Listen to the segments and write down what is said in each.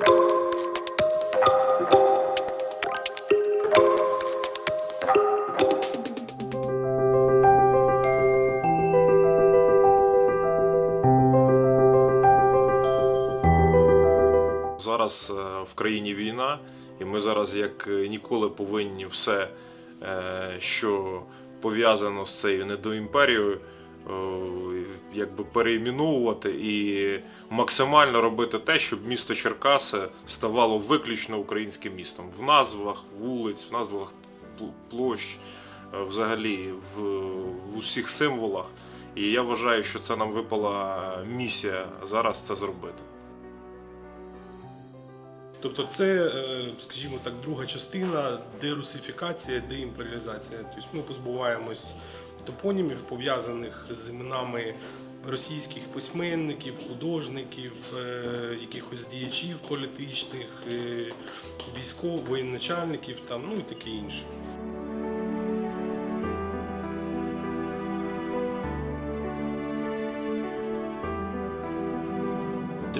Зараз е, в країні війна, і ми зараз як ніколи повинні все, е, що пов'язано з цією недоімперією, е, якби переіменовувати і максимально робити те, щоб місто Черкаси ставало виключно українським містом в назвах вулиць, в назвах пл- площ, е, взагалі в, в усіх символах. І я вважаю, що це нам випала місія зараз це зробити. Тобто це, е, скажімо так, друга частина дерусифікація, деімперіалізація. Тобто ми позбуваємось топонімів, пов'язаних з іменами російських письменників, художників, е, якихось діячів політичних, е, військових, воєначальників, ну і таке інше.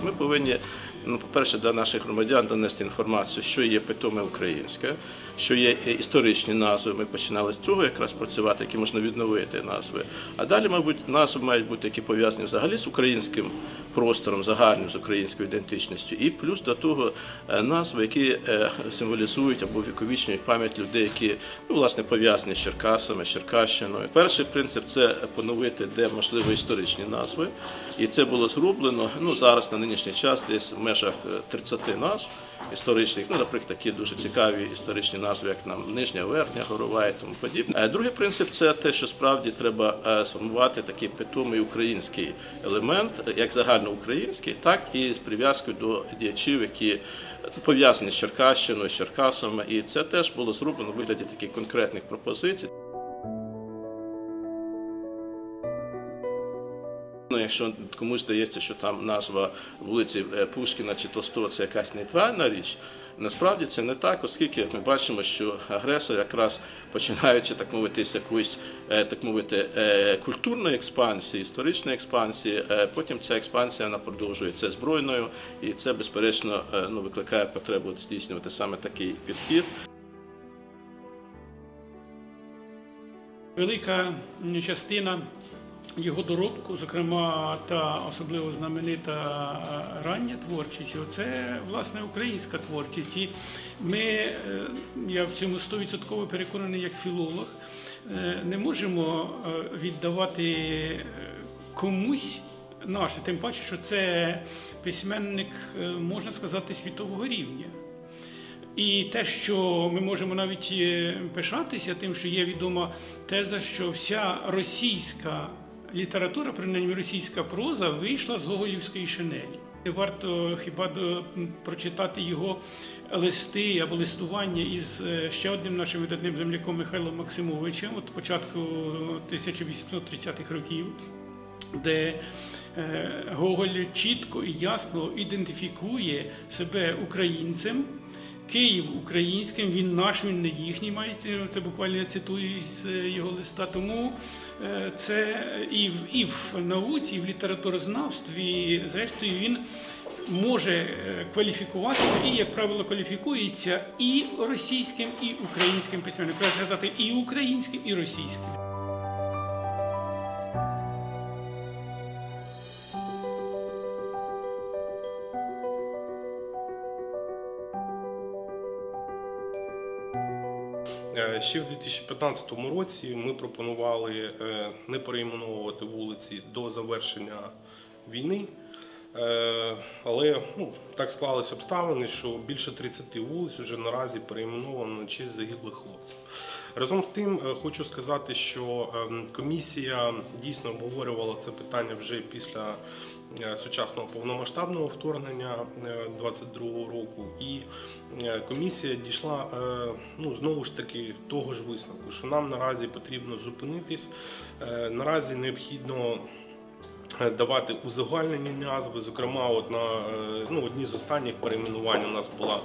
Ми повинні, ну, по-перше, до наших громадян донести інформацію, що є питоме українське, що є історичні назви. Ми починали з цього якраз працювати, які можна відновити назви. А далі, мабуть, назви мають бути які пов'язані взагалі з українським простором, загальним з українською ідентичністю, і плюс до того е, назви, які е, символізують або віковічнюють пам'ять людей, які ну, власне пов'язані з Черкасами, з Черкащиною. Перший принцип це поновити, де можливо історичні назви, і це було зроблено ну зараз на нинішній час, десь в межах е, 30 назв історичних. Ну, наприклад, такі дуже цікаві історичні назви, як нам Нижня Верхня, Горова і тому подібне. Е, Другий принцип це те, що справді треба е, сформувати такий питомий український елемент, е, як загальноукраїнський, так і з прив'язкою до діячів, які пов'язані з Черкащиною, з Черкасами. І це теж було зроблено в вигляді таких конкретних пропозицій. Ну, якщо комусь здається, що там назва вулиці е, Пушкіна чи Толстого це якась нейтральна річ, насправді це не так, оскільки ми бачимо, що агресор, якраз починаючи так мовити з якоїсь е, так мовити е, культурної експансії, історичної експансії, потім ця експансія вона продовжується збройною, і це безперечно ну, викликає потребу здійснювати саме такий підхід. Велика частина його доробку, зокрема та особливо знаменита е, рання творчість, це власне українська творчість. І ми, е, я в цьому стовідсотково переконаний як філолог, е, не можемо віддавати комусь наше, тим паче, що це письменник, можна сказати, світового рівня. І те, що ми можемо навіть пишатися тим, що є відома теза, що вся російська література, принаймні російська проза, вийшла з Гоголівської шинелі. Варто хіба прочитати його листи або листування із е, ще одним нашим видатним земляком Михайлом Максимовичем, от початку 1830-х років, де е, Гоголь чітко і ясно ідентифікує себе українцем. Київ українським, він наш, він не їхній. Мається це буквально я цитую з е, його листа. Тому е, це і в і в науці, і в літературознавстві, зрештою, він може е, кваліфікуватися і, як правило, кваліфікується і російським, і українським письменником. Треба сказати, і українським, і російським. Ще в 2015 році ми пропонували е, не перейменовувати вулиці до завершення війни. Е, Але ну, так склались обставини, що більше 30 вулиць вже наразі перейменовано на честь загиблих хлопців. Разом з тим, е, хочу сказати, що ем, комісія дійсно обговорювала це питання вже після е, сучасного повномасштабного вторгнення 22-го року, і комісія дійшла ну знову ж таки того ж висновку, що нам наразі потрібно зупинитись. Наразі необхідно давати узагальнені назви. Зокрема, от е, ну, одній з останніх перейменувань у нас була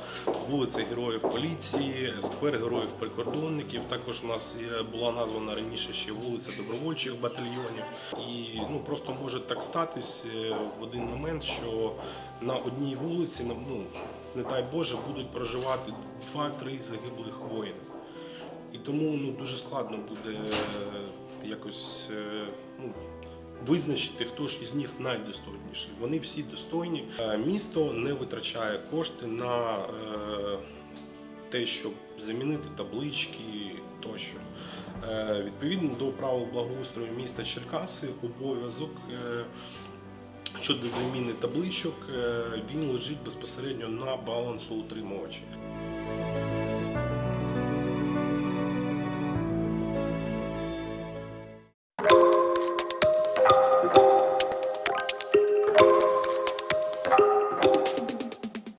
вулиця Героїв поліції, сквер Героїв прикордонників. Також у нас була названа раніше ще вулиця добровольчих батальйонів. І ну просто може так статись е, в один момент, що на одній вулиці, ну не дай Боже, будуть проживати два-три загиблих воїни. І тому ну, дуже складно буде е, якось ну, визначити, хто ж із них найдостойніший. Вони всі достойні. Е, Місто не витрачає кошти на е, те, щоб замінити таблички тощо. Е, Відповідно до правил благоустрою міста Черкаси, обов'язок щодо заміни табличок він лежить безпосередньо на балансоутримувачі.